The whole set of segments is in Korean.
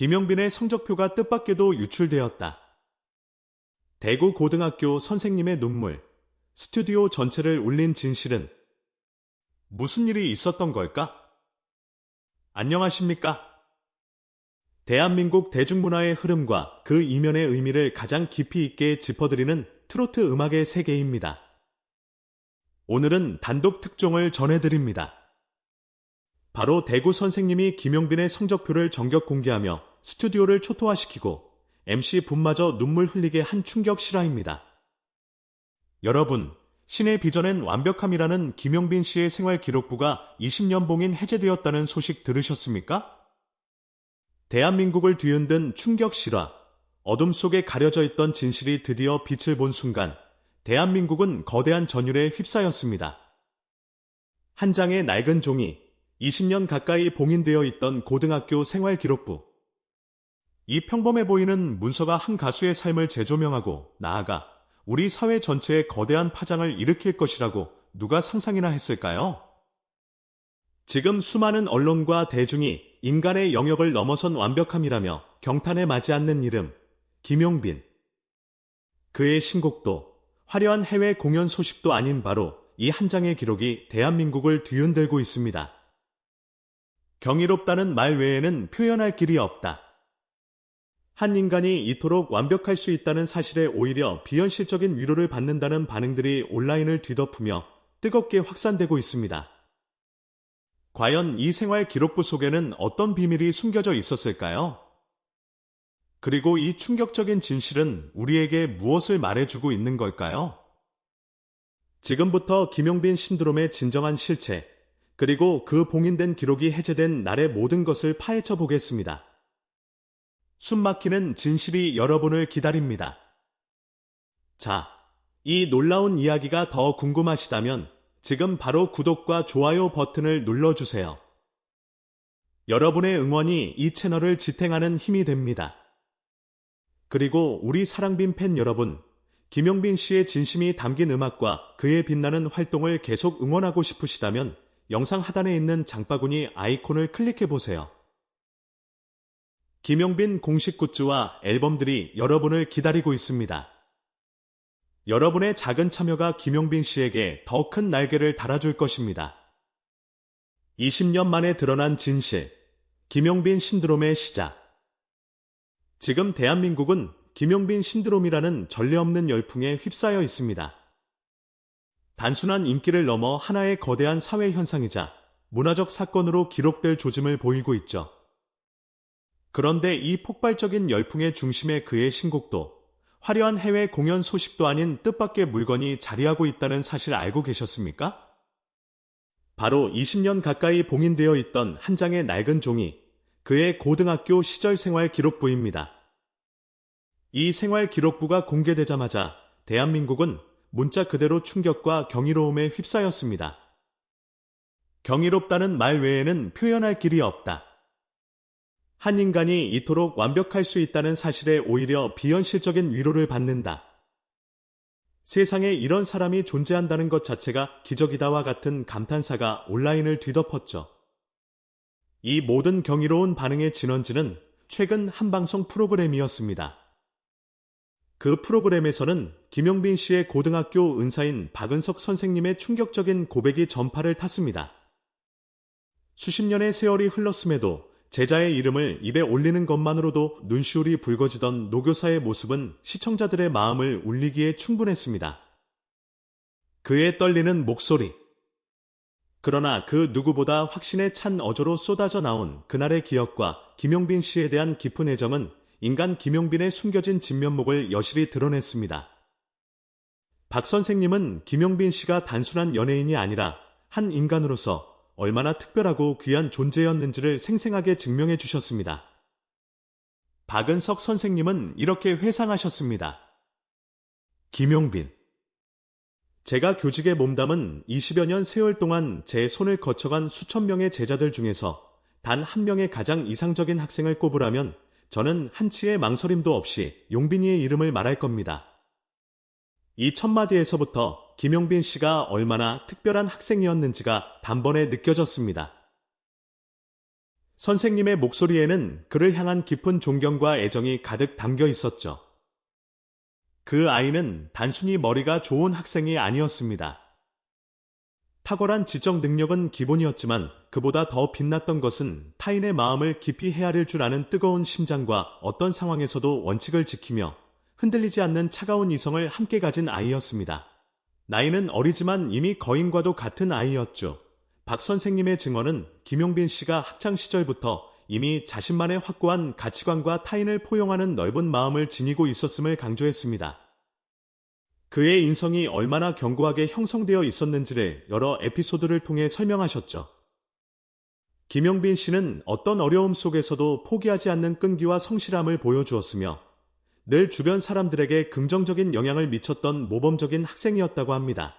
김영빈의 성적표가 뜻밖에도 유출되었다. 대구 고등학교 선생님의 눈물, 스튜디오 전체를 울린 진실은 무슨 일이 있었던 걸까? 안녕하십니까? 대한민국 대중문화의 흐름과 그 이면의 의미를 가장 깊이 있게 짚어드리는 트로트 음악의 세계입니다. 오늘은 단독 특종을 전해드립니다. 바로 대구 선생님이 김용빈의 성적표를 정격 공개하며 스튜디오를 초토화시키고 MC 분마저 눈물 흘리게 한 충격 실화입니다. 여러분, 신의 비전엔 완벽함이라는 김용빈 씨의 생활 기록부가 20년 봉인 해제되었다는 소식 들으셨습니까? 대한민국을 뒤흔든 충격 실화, 어둠 속에 가려져 있던 진실이 드디어 빛을 본 순간, 대한민국은 거대한 전율에 휩싸였습니다. 한 장의 낡은 종이 20년 가까이 봉인되어 있던 고등학교 생활 기록부. 이 평범해 보이는 문서가 한 가수의 삶을 재조명하고 나아가 우리 사회 전체에 거대한 파장을 일으킬 것이라고 누가 상상이나 했을까요? 지금 수많은 언론과 대중이 인간의 영역을 넘어선 완벽함이라며 경탄에 맞지 않는 이름, 김용빈. 그의 신곡도 화려한 해외 공연 소식도 아닌 바로 이 한 장의 기록이 대한민국을 뒤흔들고 있습니다. 경이롭다는 말 외에는 표현할 길이 없다. 한 인간이 이토록 완벽할 수 있다는 사실에 오히려 비현실적인 위로를 받는다는 반응들이 온라인을 뒤덮으며 뜨겁게 확산되고 있습니다. 과연 이 생활 기록부 속에는 어떤 비밀이 숨겨져 있었을까요? 그리고 이 충격적인 진실은 우리에게 무엇을 말해주고 있는 걸까요? 지금부터 김용빈 신드롬의 진정한 실체, 그리고 그 봉인된 기록이 해제된 날의 모든 것을 파헤쳐 보겠습니다. 숨막히는 진실이 여러분을 기다립니다. 자, 이 놀라운 이야기가 더 궁금하시다면 지금 바로 구독과 좋아요 버튼을 눌러주세요. 여러분의 응원이 이 채널을 지탱하는 힘이 됩니다. 그리고 우리 사랑빈 팬 여러분, 김용빈 씨의 진심이 담긴 음악과 그의 빛나는 활동을 계속 응원하고 싶으시다면 영상 하단에 있는 장바구니 아이콘을 클릭해 보세요. 김용빈 공식 굿즈와 앨범들이 여러분을 기다리고 있습니다. 여러분의 작은 참여가 김용빈 씨에게 더 큰 날개를 달아줄 것입니다. 20년 만에 드러난 진실, 김용빈 신드롬의 시작. 지금 대한민국은 김용빈 신드롬이라는 전례 없는 열풍에 휩싸여 있습니다. 단순한 인기를 넘어 하나의 거대한 사회 현상이자 문화적 사건으로 기록될 조짐을 보이고 있죠. 그런데 이 폭발적인 열풍의 중심에 그의 신곡도 화려한 해외 공연 소식도 아닌 뜻밖의 물건이 자리하고 있다는 사실 알고 계셨습니까? 바로 20년 가까이 봉인되어 있던 한 장의 낡은 종이 그의 고등학교 시절 생활 기록부입니다. 이 생활 기록부가 공개되자마자 대한민국은 문자 그대로 충격과 경이로움에 휩싸였습니다. 경이롭다는 말 외에는 표현할 길이 없다. 한 인간이 이토록 완벽할 수 있다는 사실에 오히려 비현실적인 위로를 받는다. 세상에 이런 사람이 존재한다는 것 자체가 기적이다와 같은 감탄사가 온라인을 뒤덮었죠. 이 모든 경이로운 반응의 진원지는 최근 한 방송 프로그램이었습니다. 그 프로그램에서는 김용빈 씨의 고등학교 은사인 박은석 선생님의 충격적인 고백이 전파를 탔습니다. 수십 년의 세월이 흘렀음에도 제자의 이름을 입에 올리는 것만으로도 눈시울이 붉어지던 노교사의 모습은 시청자들의 마음을 울리기에 충분했습니다. 그의 떨리는 목소리. 그러나 그 누구보다 확신에 찬 어조로 쏟아져 나온 그날의 기억과 김용빈 씨에 대한 깊은 애정은 인간 김용빈의 숨겨진 진면목을 여실히 드러냈습니다. 박 선생님은 김용빈 씨가 단순한 연예인이 아니라 한 인간으로서 얼마나 특별하고 귀한 존재였는지를 생생하게 증명해 주셨습니다. 박은석 선생님은 이렇게 회상하셨습니다. 김용빈. 제가 교직에 몸담은 20여 년 세월 동안 제 손을 거쳐간 수천 명의 제자들 중에서 단 한 명의 가장 이상적인 학생을 꼽으라면 저는 한치의 망설임도 없이 용빈이의 이름을 말할 겁니다. 이 첫 마디에서부터 김용빈 씨가 얼마나 특별한 학생이었는지가 단번에 느껴졌습니다. 선생님의 목소리에는 그를 향한 깊은 존경과 애정이 가득 담겨 있었죠. 그 아이는 단순히 머리가 좋은 학생이 아니었습니다. 탁월한 지적 능력은 기본이었지만 그보다 더 빛났던 것은 타인의 마음을 깊이 헤아릴 줄 아는 뜨거운 심장과 어떤 상황에서도 원칙을 지키며 흔들리지 않는 차가운 이성을 함께 가진 아이였습니다. 나이는 어리지만 이미 거인과도 같은 아이였죠. 박 선생님의 증언은 김용빈 씨가 학창 시절부터 이미 자신만의 확고한 가치관과 타인을 포용하는 넓은 마음을 지니고 있었음을 강조했습니다. 그의 인성이 얼마나 견고하게 형성되어 있었는지를 여러 에피소드를 통해 설명하셨죠. 김용빈 씨는 어떤 어려움 속에서도 포기하지 않는 끈기와 성실함을 보여주었으며 늘 주변 사람들에게 긍정적인 영향을 미쳤던 모범적인 학생이었다고 합니다.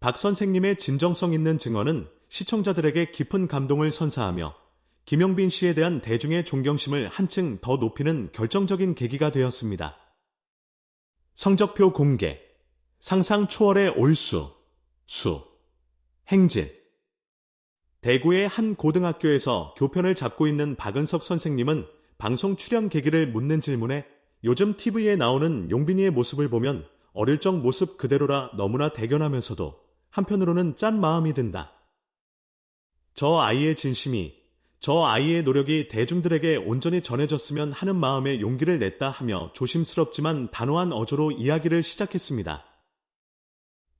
박 선생님의 진정성 있는 증언은 시청자들에게 깊은 감동을 선사하며 김용빈 씨에 대한 대중의 존경심을 한층 더 높이는 결정적인 계기가 되었습니다. 성적표 공개, 상상 초월의 올수, 수, 행진. 대구의 한 고등학교에서 교편을 잡고 있는 박은석 선생님은 방송 출연 계기를 묻는 질문에 요즘 TV에 나오는 용빈이의 모습을 보면 어릴 적 모습 그대로라 너무나 대견하면서도 한편으로는 짠 마음이 든다. 저 아이의 진심이, 저 아이의 노력이 대중들에게 온전히 전해졌으면 하는 마음에 용기를 냈다 하며 조심스럽지만 단호한 어조로 이야기를 시작했습니다.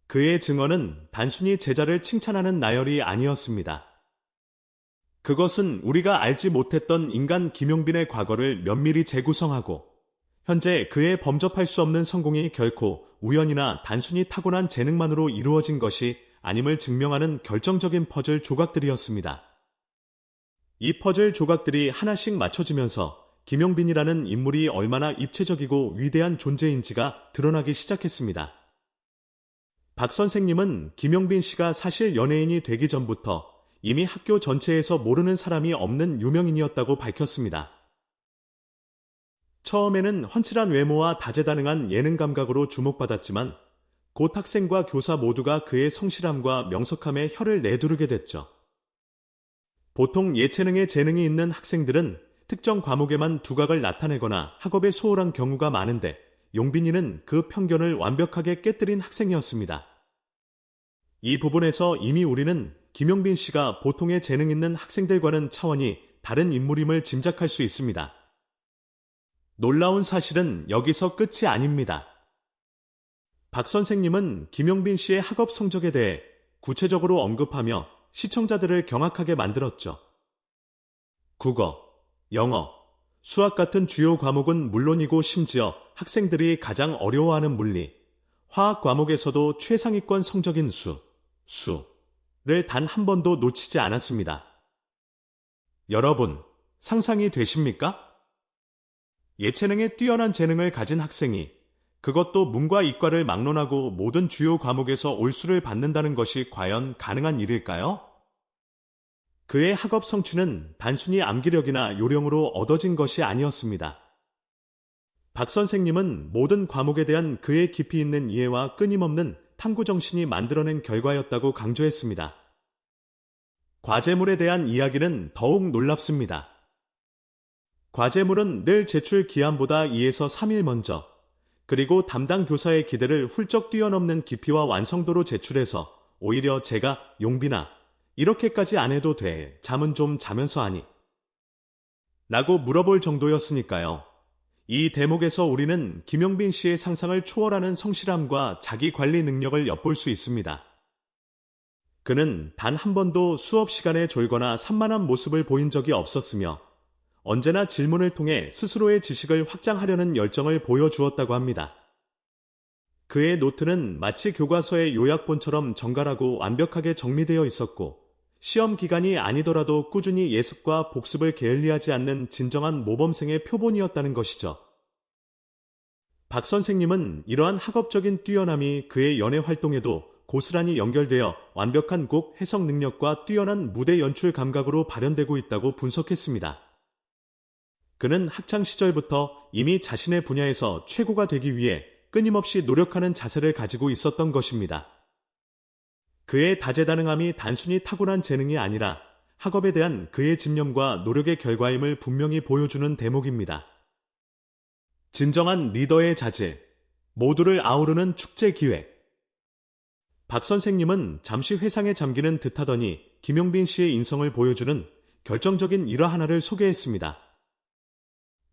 그의 증언은 단순히 제자를 칭찬하는 나열이 아니었습니다. 그것은 우리가 알지 못했던 인간 김용빈의 과거를 면밀히 재구성하고 현재 그의 범접할 수 없는 성공이 결코 우연이나 단순히 타고난 재능만으로 이루어진 것이 아님을 증명하는 결정적인 퍼즐 조각들이었습니다. 이 퍼즐 조각들이 하나씩 맞춰지면서 김용빈이라는 인물이 얼마나 입체적이고 위대한 존재인지가 드러나기 시작했습니다. 박 선생님은 김용빈 씨가 사실 연예인이 되기 전부터 이미 학교 전체에서 모르는 사람이 없는 유명인이었다고 밝혔습니다. 처음에는 훤칠한 외모와 다재다능한 예능 감각으로 주목받았지만 곧 학생과 교사 모두가 그의 성실함과 명석함에 혀를 내두르게 됐죠. 보통 예체능에 재능이 있는 학생들은 특정 과목에만 두각을 나타내거나 학업에 소홀한 경우가 많은데 용빈이는 그 편견을 완벽하게 깨뜨린 학생이었습니다. 이 부분에서 이미 우리는 김용빈 씨가 보통의 재능 있는 학생들과는 차원이 다른 인물임을 짐작할 수 있습니다. 놀라운 사실은 여기서 끝이 아닙니다. 박 선생님은 김용빈 씨의 학업 성적에 대해 구체적으로 언급하며 시청자들을 경악하게 만들었죠. 국어, 영어, 수학 같은 주요 과목은 물론이고 심지어 학생들이 가장 어려워하는 물리, 화학 과목에서도 최상위권 성적인 수, 수 를 단 한 번도 놓치지 않았습니다. 여러분, 상상이 되십니까? 예체능에 뛰어난 재능을 가진 학생이 그것도 문과 이과를 막론하고 모든 주요 과목에서 올수를 받는다는 것이 과연 가능한 일일까요? 그의 학업 성취는 단순히 암기력이나 요령으로 얻어진 것이 아니었습니다. 박 선생님은 모든 과목에 대한 그의 깊이 있는 이해와 끊임없는 탐구 정신이 만들어낸 결과였다고 강조했습니다. 과제물에 대한 이야기는 더욱 놀랍습니다. 과제물은 늘 제출 기한보다 2에서 3일 먼저, 그리고 담당 교사의 기대를 훌쩍 뛰어넘는 깊이와 완성도로 제출해서 오히려 제가 용비나 이렇게까지 안 해도 돼. 잠은 좀 자면서 하니. 라고 물어볼 정도였으니까요. 이 대목에서 우리는 김용빈 씨의 상상을 초월하는 성실함과 자기 관리 능력을 엿볼 수 있습니다. 그는 단 한 번도 수업 시간에 졸거나 산만한 모습을 보인 적이 없었으며 언제나 질문을 통해 스스로의 지식을 확장하려는 열정을 보여주었다고 합니다. 그의 노트는 마치 교과서의 요약본처럼 정갈하고 완벽하게 정리되어 있었고, 시험 기간이 아니더라도 꾸준히 예습과 복습을 게을리하지 않는 진정한 모범생의 표본이었다는 것이죠. 박 선생님은 이러한 학업적인 뛰어남이 그의 연애 활동에도 고스란히 연결되어 완벽한 곡 해석 능력과 뛰어난 무대 연출 감각으로 발현되고 있다고 분석했습니다. 그는 학창 시절부터 이미 자신의 분야에서 최고가 되기 위해 끊임없이 노력하는 자세를 가지고 있었던 것입니다. 그의 다재다능함이 단순히 타고난 재능이 아니라 학업에 대한 그의 집념과 노력의 결과임을 분명히 보여주는 대목입니다. 진정한 리더의 자질, 모두를 아우르는 축제 기획. 박 선생님은 잠시 회상에 잠기는 듯하더니 김용빈 씨의 인성을 보여주는 결정적인 일화 하나를 소개했습니다.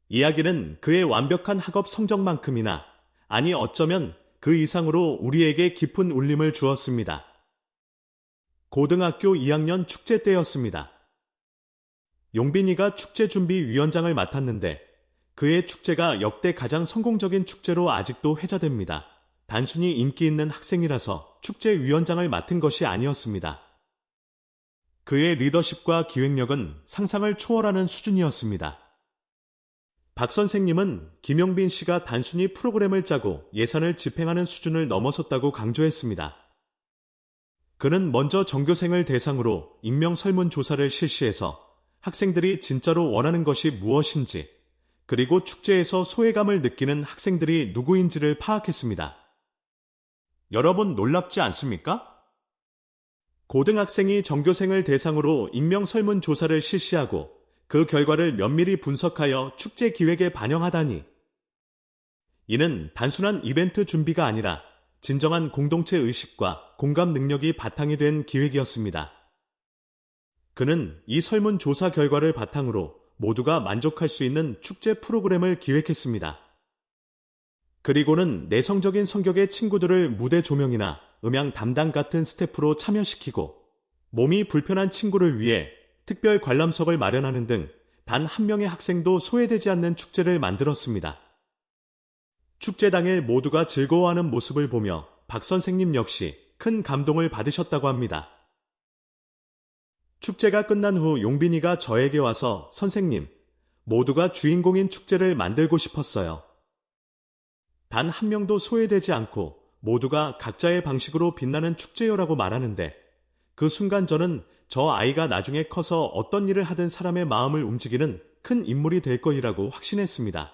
이야기는 그의 완벽한 학업 성적만큼이나 아니 어쩌면 그 이상으로 우리에게 깊은 울림을 주었습니다. 고등학교 2학년 축제 때였습니다. 용빈이가 축제 준비 위원장을 맡았는데 그의 축제가 역대 가장 성공적인 축제로 아직도 회자됩니다. 단순히 인기 있는 학생이라서 축제 위원장을 맡은 것이 아니었습니다. 그의 리더십과 기획력은 상상을 초월하는 수준이었습니다. 박 선생님은 김용빈 씨가 단순히 프로그램을 짜고 예산을 집행하는 수준을 넘어섰다고 강조했습니다. 그는 먼저 전교생을 대상으로 익명 설문조사를 실시해서 학생들이 진짜로 원하는 것이 무엇인지, 그리고 축제에서 소외감을 느끼는 학생들이 누구인지를 파악했습니다. 여러분 놀랍지 않습니까? 고등학생이 전교생을 대상으로 익명 설문조사를 실시하고 그 결과를 면밀히 분석하여 축제 기획에 반영하다니. 이는 단순한 이벤트 준비가 아니라 진정한 공동체 의식과 공감 능력이 바탕이 된 기획이었습니다. 그는 이 설문조사 결과를 바탕으로 모두가 만족할 수 있는 축제 프로그램을 기획했습니다. 그리고는 내성적인 성격의 친구들을 무대 조명이나 음향 담당 같은 스태프로 참여시키고 몸이 불편한 친구를 위해 특별 관람석을 마련하는 등 단 한 명의 학생도 소외되지 않는 축제를 만들었습니다. 축제 당일 모두가 즐거워하는 모습을 보며 박 선생님 역시 큰 감동을 받으셨다고 합니다. 축제가 끝난 후 용빈이가 저에게 와서 선생님, 모두가 주인공인 축제를 만들고 싶었어요. 단 한 명도 소외되지 않고 모두가 각자의 방식으로 빛나는 축제요라고 말하는데 그 순간 저는 저 아이가 나중에 커서 어떤 일을 하든 사람의 마음을 움직이는 큰 인물이 될 거이라고 확신했습니다.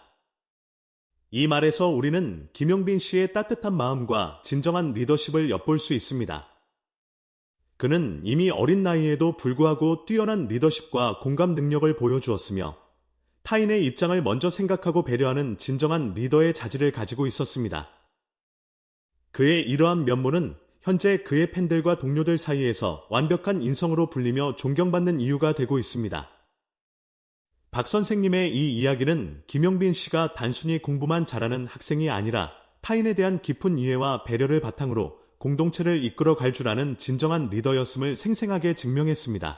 이 말에서 우리는 김용빈 씨의 따뜻한 마음과 진정한 리더십을 엿볼 수 있습니다. 그는 이미 어린 나이에도 불구하고 뛰어난 리더십과 공감 능력을 보여주었으며 타인의 입장을 먼저 생각하고 배려하는 진정한 리더의 자질을 가지고 있었습니다. 그의 이러한 면모는 현재 그의 팬들과 동료들 사이에서 완벽한 인성으로 불리며 존경받는 이유가 되고 있습니다. 박 선생님의 이 이야기는 김용빈 씨가 단순히 공부만 잘하는 학생이 아니라 타인에 대한 깊은 이해와 배려를 바탕으로 공동체를 이끌어 갈 줄 아는 진정한 리더였음을 생생하게 증명했습니다.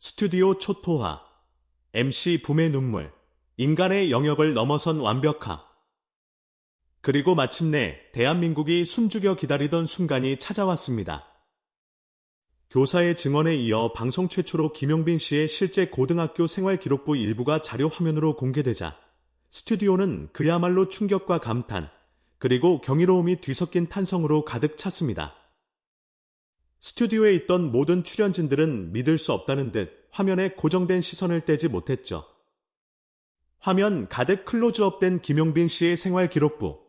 스튜디오 초토화, MC 붐의 눈물, 인간의 영역을 넘어선 완벽함, 그리고 마침내 대한민국이 숨죽여 기다리던 순간이 찾아왔습니다. 교사의 증언에 이어 방송 최초로 김용빈 씨의 실제 고등학교 생활 기록부 일부가 자료 화면으로 공개되자 스튜디오는 그야말로 충격과 감탄, 그리고 경이로움이 뒤섞인 탄성으로 가득 찼습니다. 스튜디오에 있던 모든 출연진들은 믿을 수 없다는 듯 화면에 고정된 시선을 떼지 못했죠. 화면 가득 클로즈업된 김용빈 씨의 생활 기록부.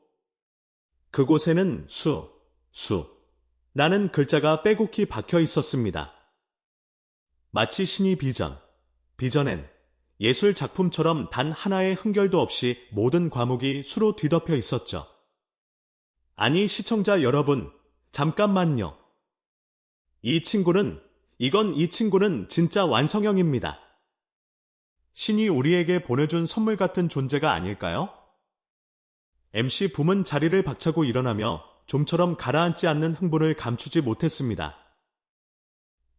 그곳에는 수, 수, 나는 글자가 빼곡히 박혀 있었습니다. 마치 신이 비전, 비전엔 예술 작품처럼 단 하나의 흥결도 없이 모든 과목이 수로 뒤덮여 있었죠. 아니, 시청자 여러분, 잠깐만요. 이 친구는, 이건 이 친구는 진짜 완성형입니다. 신이 우리에게 보내준 선물 같은 존재가 아닐까요? MC 붐은 자리를 박차고 일어나며 좀처럼 가라앉지 않는 흥분을 감추지 못했습니다.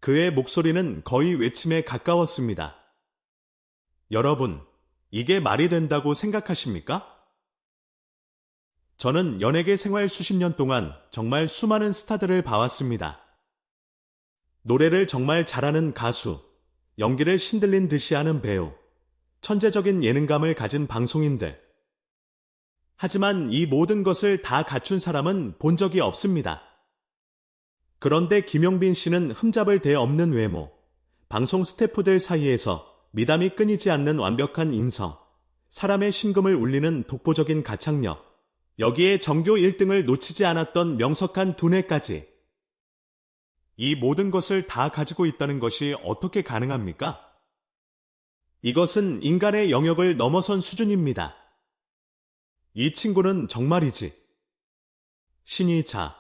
그의 목소리는 거의 외침에 가까웠습니다. 여러분, 이게 말이 된다고 생각하십니까? 저는 연예계 생활 수십 년 동안 정말 수많은 스타들을 봐왔습니다. 노래를 정말 잘하는 가수, 연기를 신들린 듯이 하는 배우, 천재적인 예능감을 가진 방송인들, 하지만 이 모든 것을 다 갖춘 사람은 본 적이 없습니다. 그런데 김용빈 씨는 흠잡을 데 없는 외모, 방송 스태프들 사이에서 미담이 끊이지 않는 완벽한 인성, 사람의 심금을 울리는 독보적인 가창력, 여기에 전교 1등을 놓치지 않았던 명석한 두뇌까지. 이 모든 것을 다 가지고 있다는 것이 어떻게 가능합니까? 이것은 인간의 영역을 넘어선 수준입니다. 이 친구는 정말이지. 신이 자,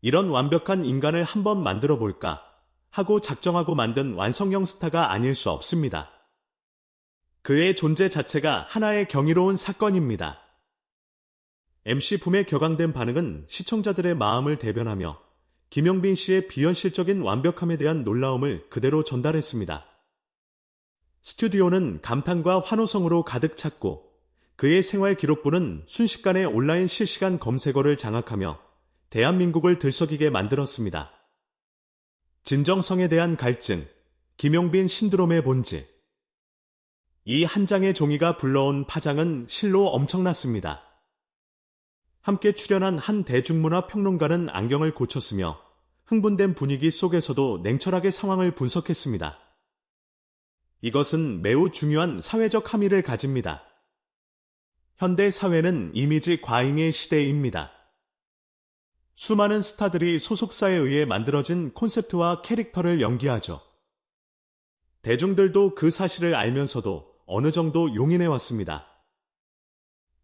이런 완벽한 인간을 한번 만들어 볼까 하고 작정하고 만든 완성형 스타가 아닐 수 없습니다. 그의 존재 자체가 하나의 경이로운 사건입니다. MC 붐의 격앙된 반응은 시청자들의 마음을 대변하며 김용빈 씨의 비현실적인 완벽함에 대한 놀라움을 그대로 전달했습니다. 스튜디오는 감탄과 환호성으로 가득 찼고 그의 생활 기록부는 순식간에 온라인 실시간 검색어를 장악하며 대한민국을 들썩이게 만들었습니다. 진정성에 대한 갈증, 김용빈 신드롬의 본질. 이 한 장의 종이가 불러온 파장은 실로 엄청났습니다. 함께 출연한 한 대중문화 평론가는 안경을 고쳤으며 흥분된 분위기 속에서도 냉철하게 상황을 분석했습니다. 이것은 매우 중요한 사회적 함의를 가집니다. 현대 사회는 이미지 과잉의 시대입니다. 수많은 스타들이 소속사에 의해 만들어진 콘셉트와 캐릭터를 연기하죠. 대중들도 그 사실을 알면서도 어느 정도 용인해 왔습니다.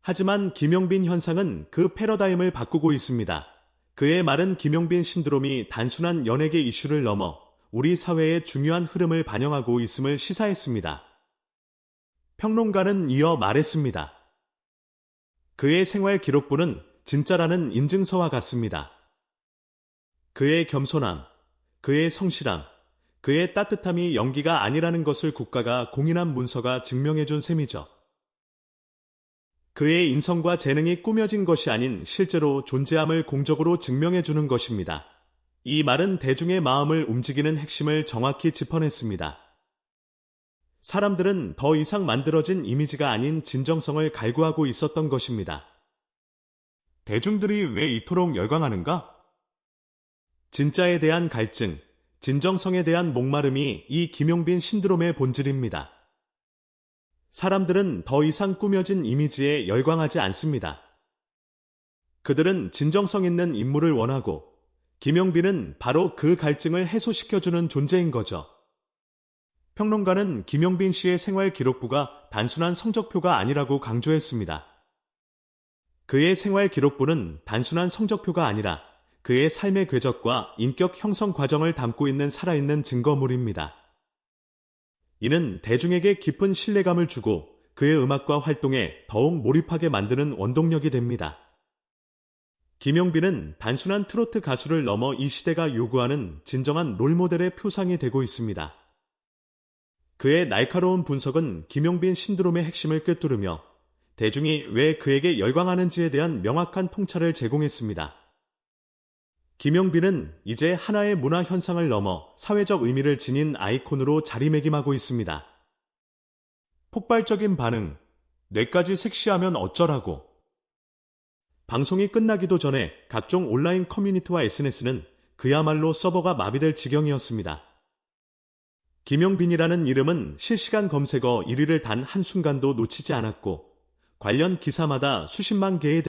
하지만 김용빈 현상은 그 패러다임을 바꾸고 있습니다. 그의 말은 김용빈 신드롬이 단순한 연예계 이슈를 넘어 우리 사회의 중요한 흐름을 반영하고 있음을 시사했습니다. 평론가는 이어 말했습니다. 그의 생활 기록부는 진짜라는 인증서와 같습니다. 그의 겸손함, 그의 성실함, 그의 따뜻함이 연기가 아니라는 것을 국가가 공인한 문서가 증명해준 셈이죠. 그의 인성과 재능이 꾸며진 것이 아닌 실제로 존재함을 공적으로 증명해주는 것입니다. 이 말은 대중의 마음을 움직이는 핵심을 정확히 짚어냈습니다. 사람들은 더 이상 만들어진 이미지가 아닌 진정성을 갈구하고 있었던 것입니다. 대중들이 왜 이토록 열광하는가? 진짜에 대한 갈증, 진정성에 대한 목마름이 이 김용빈 신드롬의 본질입니다. 사람들은 더 이상 꾸며진 이미지에 열광하지 않습니다. 그들은 진정성 있는 인물을 원하고 김용빈은 바로 그 갈증을 해소시켜주는 존재인 거죠. 평론가는 김용빈 씨의 생활 기록부가 단순한 성적표가 아니라고 강조했습니다. 그의 생활 기록부는 단순한 성적표가 아니라 그의 삶의 궤적과 인격 형성 과정을 담고 있는 살아있는 증거물입니다. 이는 대중에게 깊은 신뢰감을 주고 그의 음악과 활동에 더욱 몰입하게 만드는 원동력이 됩니다. 김용빈은 단순한 트로트 가수를 넘어 이 시대가 요구하는 진정한 롤모델의 표상이 되고 있습니다. 그의 날카로운 분석은 김용빈 신드롬의 핵심을 꿰뚫으며 대중이 왜 그에게 열광하는지에 대한 명확한 통찰을 제공했습니다. 김용빈은 이제 하나의 문화 현상을 넘어 사회적 의미를 지닌 아이콘으로 자리매김하고 있습니다. 폭발적인 반응, 뇌까지 섹시하면 어쩌라고. 방송이 끝나기도 전에 각종 온라인 커뮤니티와 SNS는 그야말로 서버가 마비될 지경이었습니다. 김용빈이라는 이름은 실시간 검색어 1위를 단 한순간도 놓치지 않았고 관련 기사마다 수십만 개의